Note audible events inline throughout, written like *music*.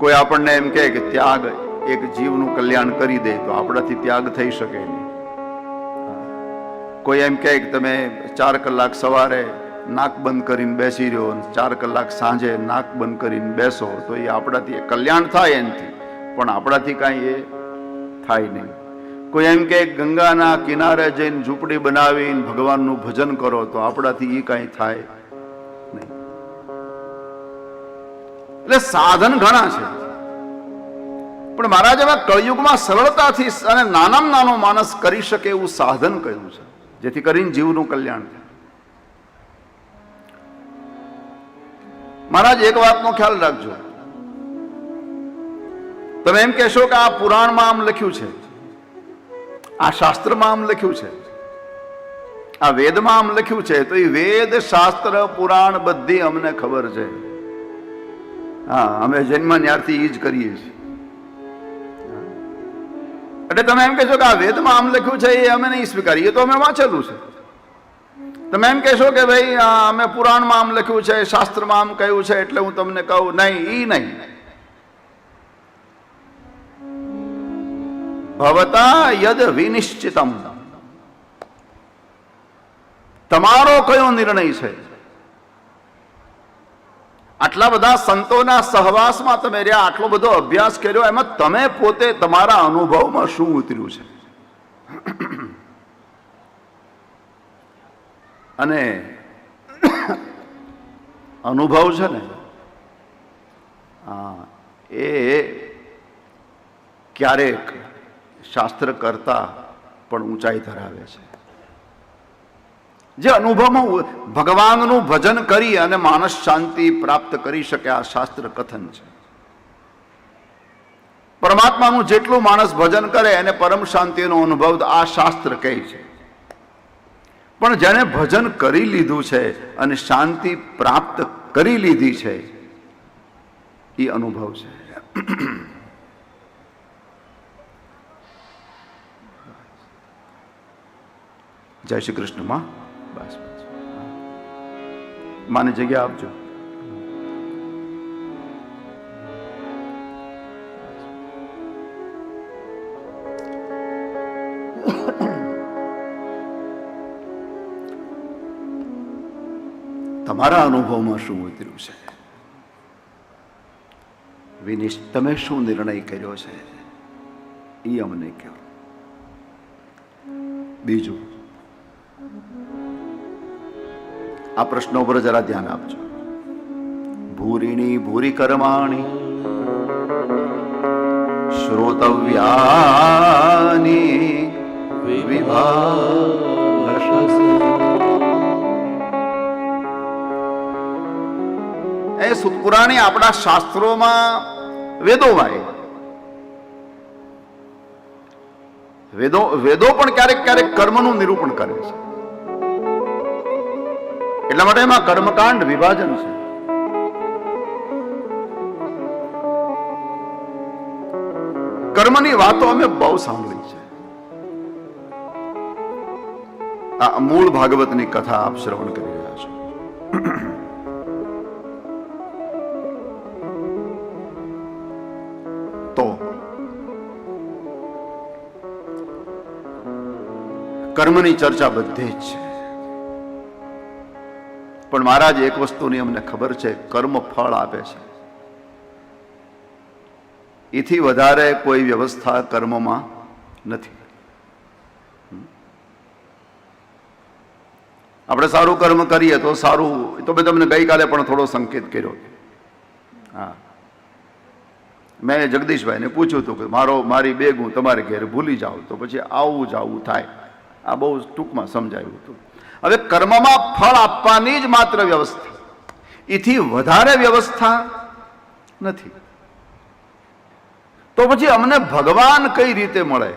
કોઈ આપણને એમ કહે કે ત્યાગ એક જીવનું કલ્યાણ કરી દે, તો આપણાથી ત્યાગ થઈ શકે નહીં. કોઈ એમ કહે કે તમે ચાર કલાક સવારે નાક બંધ કરીને બેસી રહ્યો અને ચાર કલાક સાંજે નાક બંધ કરીને બેસો, તો એ આપણાથી કલ્યાણ થાય એનાથી, પણ આપણાથી કાંઈ એ થાય નહીં. કોઈ એમ કે ગંગાના કિનારે જઈને ઝૂંપડી બનાવીને ભગવાનનું ભજન કરો, તો આપણાથી એ કાંઈ થાય એટલે સાધન ઘણા છે. પણ મહારાજ હવે કળયુગમાં સરળતાથી અને નાનામાં નાનો માણસ કરી શકે એવું સાધન કયું છે. જેથી કરીને જીવનું કલ્યાણ થાય. મહારાજ, એક વાતનો ખ્યાલ રાખજો. તમે એમ કહેશો કે આ પુરાણમાં આમ લખ્યું છે. આ શાસ્ત્રમાં આમ લખ્યું છે. આ વેદમાં આમ લખ્યું છે. તો એ વેદ, શાસ્ત્ર, પુરાણ બધી અમને ખબર છે. હા, અમે જન્મ ત્યારથી એ જ કરીએ છીએ. એટલે તમે એમ કહેશો કે આ વેદમાં આમ લખ્યું છે, એ અમે નહીં સ્વીકારીએ, તો અમે વાંચેલું છે. તમે એમ કહેશો કે ભાઈ અમે પુરાણમાં આમ લખ્યું છે, શાસ્ત્રમાં આમ કહ્યું છે, એટલે હું તમને કહું, નહીં, ઈ નહીં. ભવતા યદ વિનિશ્ચિતમ. તમારો કયો નિર્ણય છે? આટલા બધા સંતોના સહવાસમાં તમે રહ્યા, આટલો બધો અભ્યાસ કર્યો, એમાં તમે પોતે તમારા અનુભવમાં શું ઉતર્યું છે? અને અનુભવ છે ને એ ક્યારેક શાસ્ત્ર કરતા પણ ઊંચાઈ ધરાવે છે. જે અનુભવમાં ભગવાનનું ભજન કરી અને માણસ શાંતિ પ્રાપ્ત કરી શકે, આ શાસ્ત્ર કથન છે. પરમાત્માનું જેટલું માણસ ભજન કરે, એને પરમ શાંતિનો અનુભવ આ શાસ્ત્ર કહે છે. પણ જેને ભજન કરી લીધું છે અને શાંતિ પ્રાપ્ત કરી લીધી છે, એ અનુભવ છે. જય શ્રી કૃષ્ણમાં. બસ બસ. માને જગ્યા આપજો. તમારા અનુભવમાં શું ઉતર્યું છે? વિનિશ, તમે શું નિર્ણય કર્યો છે? એ અમને કહો. બીજું? આ પ્રશ્નો પર જરા ધ્યાન આપજો. ભૂરીણી ભૂરી કર્માણી, શ્રોતવ્યાની એ સુતપુરાણી આપણા શાસ્ત્રોમાં વેદોમાં વાય. વેદો વેદો પણ ક્યારેક ક્યારેક કર્મનું નિરૂપણ કરે છે. એટલા માટે એમાં કર્મકાંડ વિભાજન છે. કર્મની વાતો અમે બહુ સાંભળી છે. આ મૂળ ભાગવતની કથા આપ શ્રવણ કરી રહ્યા છો. તો કર્મની ચર્ચા બધે જ છે. પણ મહારાજ, એક વસ્તુની અમને ખબર છે કર્મ ફળ આપે છે. એથી વધારે કોઈ વ્યવસ્થા કર્મમાં નથી. આપણે સારું કર્મ કરીએ તો સારું તો મેં તમને ગઈકાલે પણ થોડો સંકેત કર્યો. હા. મેં જગદીશભાઈને પૂછ્યું હતું કે મારો, મારી બેગ હું તમારે ઘેર ભૂલી જાઉં, તો પછી આવું જ આવું થાય. આ બહુ ટૂંકમાં સમજાયું હતું. હવે કર્મમાં ફળ આપવાની જ માત્ર વ્યવસ્થા. એથી વધારે વ્યવસ્થા નથી. તો પછી અમને ભગવાન કઈ રીતે મળે?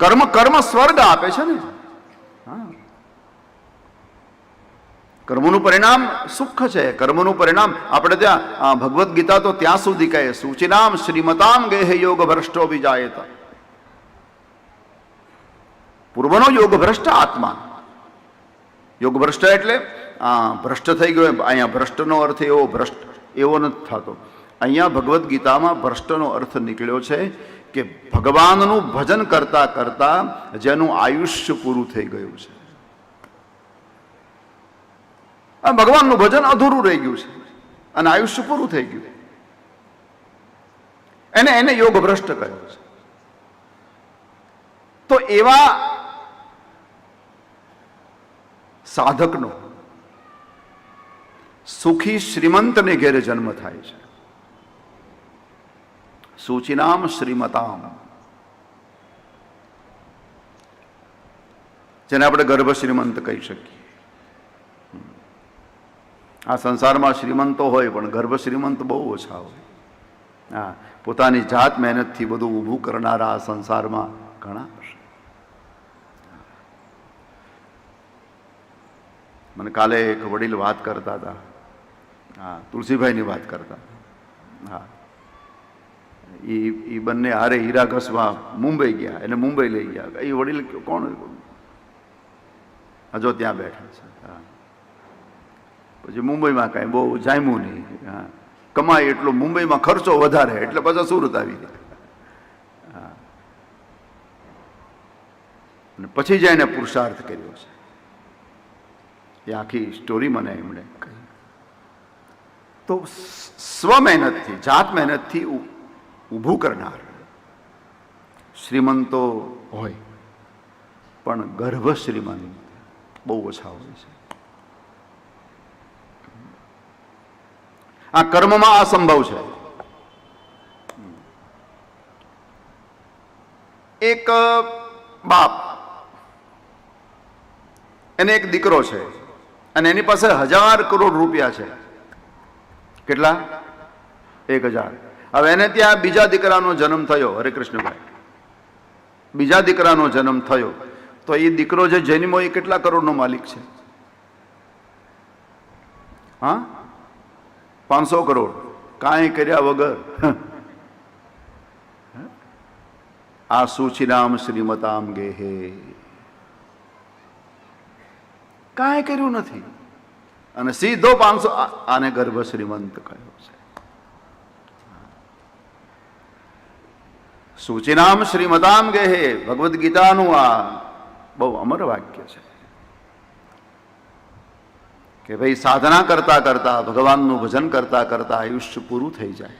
કર્મ કર્મ સ્વર્ગ આપે છે ને? કર્મનું પરિણામ સુખ છે. કર્મનું પરિણામ આપણે ત્યાં ભગવદ્ ગીતા તો ત્યાં સુધી કહે, સૂચિનામ શ્રીમતામ ગેહ યોગ ભ્રષ્ટો વિજાયત. પૂર્વનો યોગ ભ્રષ્ટ આત્મા. યોગ ભ્રષ્ટ એટલે ભ્રષ્ટ થઈ ગયો અહીંયા ભ્રષ્ટનો અર્થ એવો ભ્રષ્ટ, એવો નથી થતો. અહીંયા ભગવદ્ ગીતામાં ભ્રષ્ટનો અર્થ નીકળ્યો છે કે ભગવાનનું ભજન કરતા કરતા જેનું આયુષ્ય પૂરું થઈ ગયું છે. ભગવાનનું ભજન અધૂરું રહી ગયું છે અને આયુષ્ય પૂરું થઈ ગયું. એને એને યોગ ભ્રષ્ટ કર્યો છે. તો એવા સાધકનો. સુખી શ્રીમંતને ઘેરે જન્મ થાય છે. સૂચિનામ શ્રીમતામ. જેને આપણે ગર્ભ શ્રીમંત કહી શકીએ. આ સંસારમાં શ્રીમંતો હોય પણ ગર્ભ શ્રીમંત બહુ ઓછા હોય. હા, પોતાની જાત મહેનતથી બધું ઊભું કરનારા આ સંસારમાં ઘણા મને કાલે એક વડીલ વાત કરતા હતા. હા, તુલસીભાઈની વાત કરતા હા. એ એ બંને હારે હીરા ઘસવા મુંબઈ ગયા એટલે મુંબઈ લઈ ગયા. એ વડીલ કોણ હજો ત્યાં બેઠા છે. હા. પછી મુંબઈમાં કાંઈ બહુ જામ્યું નહીં. હા. કમાય એટલો મુંબઈમાં ખર્ચો વધારે, એટલે પાછા સુરત આવી ગયા. અને પછી જ એને પુરુષાર્થ કર્યો છે. એ આખી સ્ટોરી મને એમણે કહી. તો સ્વ મહેનતથી જાત મહેનતથી ઊભું કરનાર શ્રીમંતો હોય, પણ ગર્ભ શ્રીમંત બહુ ઓછા હોય છે. આ કર્મમાં અસંભવ છે. એક બાપ, એને એક દીકરો છે. અને એની પાસે હજાર કરોડ રૂપિયા છે. કેટલા? એક હજાર. હવે એને ત્યાં બીજા દીકરાનો જન્મ થયો હરે કૃષ્ણભાઈ બીજા દીકરાનો જન્મ થયો. તો એ દીકરો જે જન્મો એ કેટલા કરોડનો માલિક છે? હા? પાંચસો કરોડ. કાંઈ કર્યા વગર. *laughs* આ સુચિરામ શ્રીમતામ ગેહે? કાંઈ કર્યું નથી. અને સીધો પાંચસો આને ગર્ભ શ્રીમંત કહ્યો છે. સૂચિનામ શ્રીમતામ ગેહે ભગવદ્ ગીતાનું આ બહુ અમર વાક્ય છે. કે ભાઈ સાધના કરતા કરતા, ભગવાનનું ભજન કરતા કરતા આયુષ્ય પૂરું થઈ જાય.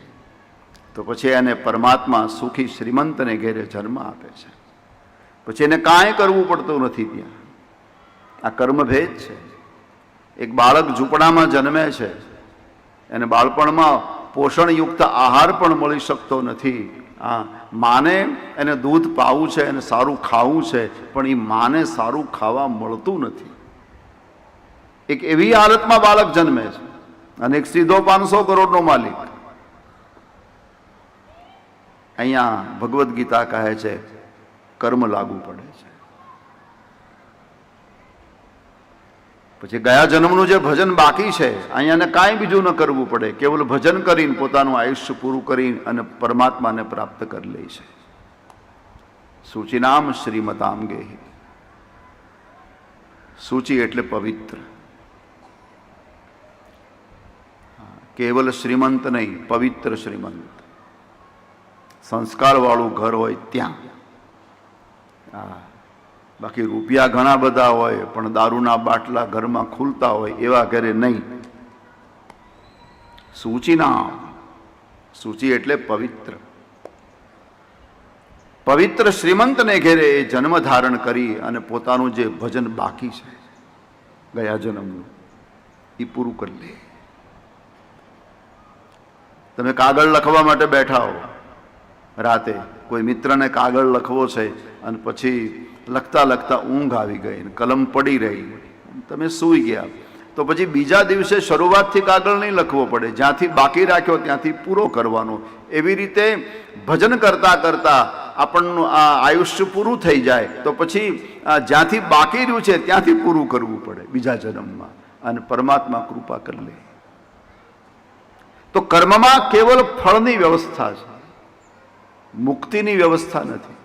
તો પછી એને પરમાત્મા સુખી શ્રીમંતને ઘેરે જન્મ આપે છે. પછી એને કાંઈ કરવું પડતું નથી ત્યાં. આ કર્મભેદ છે. એક બાળક ઝૂંપડામાં જન્મે છે. એને બાળપણમાં પોષણયુક્ત આહાર પણ મળી શકતો નથી. આ માને એને દૂધ પાવું છે, એને સારું ખાવું છે, પણ એ માને સારું ખાવા મળતું નથી. એક એવી હાલતમાં બાળક જન્મે છે. અને એક સીધો પાંચસો કરોડનો માલિક. અહીંયા ભગવદ્ ગીતા કહે છે, કર્મ લાગુ પડે છે. પછી ગયા જન્મનું જે ભજન બાકી છે, અહીંયાને કાંઈ બીજું ન કરવું પડે. કેવલ ભજન કરીને પોતાનું આયુષ્ય પૂરું કરીને અને પરમાત્માને પ્રાપ્ત કરી લે છે. સૂચિનામ શ્રીમતામ ગેહી. સૂચિ એટલે પવિત્ર. કેવલ શ્રીમંત નહીં, પવિત્ર શ્રીમંત. સંસ્કારવાળું ઘર હોય ત્યાં. હા બાકી રૂપિયા ઘણા બધા હોય, પણ દારૂના બાટલા ઘરમાં ખુલતા હોય એવા ઘરે નહીં. સૂચિના સૂચિ એટલે પવિત્ર. પવિત્ર શ્રીમંતને ઘેરે એ જન્મ ધારણ કરી અને પોતાનું જે ભજન બાકી છે, ગયા જન્મનું એ પૂરું કરી લે તમે કાગળ લખવા માટે બેઠા હો, રાતે. કોઈ મિત્રને કાગળ લખવો છે અને પછી લખતા લખતા ઊંઘ આવી ગઈ અને કલમ પડી રહી. તમે સૂઈ ગયા. તો પછી બીજા દિવસે શરૂઆતથી કાગળ નહીં લખવો પડે. જ્યાંથી બાકી રાખ્યો ત્યાંથી પૂરો કરવાનો. એવી રીતે ભજન કરતા કરતા આપણનું આ આયુષ્ય પૂરું થઈ જાય. તો પછી જ્યાંથી બાકી રહ્યું છે ત્યાંથી પૂરું કરવું પડે બીજા જન્મમાં. અને પરમાત્મા કૃપા કરી લે. તો કર્મમાં કેવલ ફળની વ્યવસ્થા છે. મુક્તિની વ્યવસ્થા નથી.